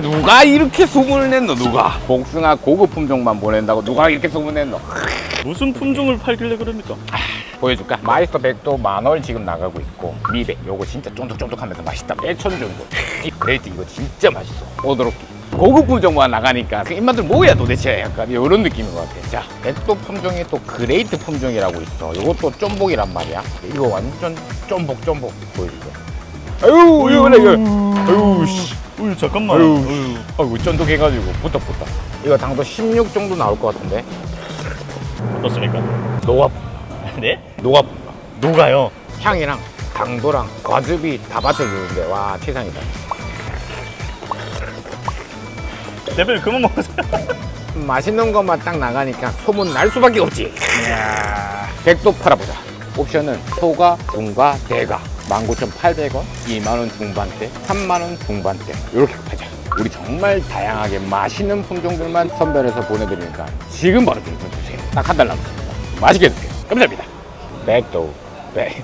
누가 이렇게 소문을 냈노 누가? 복숭아 고급 품종만 보낸다고 누가 이렇게 소문 냈노? 무슨 품종을 팔길래 그럽니까? 보여줄까? 마이스터 백도 만월 지금 나가고 있고 미백 요거 진짜 쫀득쫀득하면서 맛있다. 일천 정도. 이 그레이트 이거 진짜 맛있어. 오도로키 고급 품종만 나가니까 그 입맛들 뭐야 도대체. 약간 이런 느낌인 것 같아. 자 백도 품종이 또 그레이트 품종이라고 있어. 요것도 쫀복이란 말이야. 이거 완전 쫀복 쫀복 보여줄게. 아유 이거 그래 이거? 아유 씨 어유 잠깐만. 어유. 아이고 쫀득해가지고 부탁부탁 이거 당도 16 정도 나올 것 같은데 어떻습니까? 녹아 네? 녹아 누가요? 향이랑 당도랑 과즙이 다 받쳐주는데 와 최상이다 대표님 그만 먹으세요. 맛있는 것만 딱 나가니까 소문 날 수밖에 없지 백도 팔아보자 옵션은 소가, 중가, 대가 19,800원, 2만원 중반대, 3만원 중반대 이렇게 팔자. 우리 정말 다양하게 맛있는 품종들만 선별해서 보내드리니까 지금 바로 주문 주세요. 딱 한 달 남았습니다. 맛있게 드세요. 감사합니다. 백도 백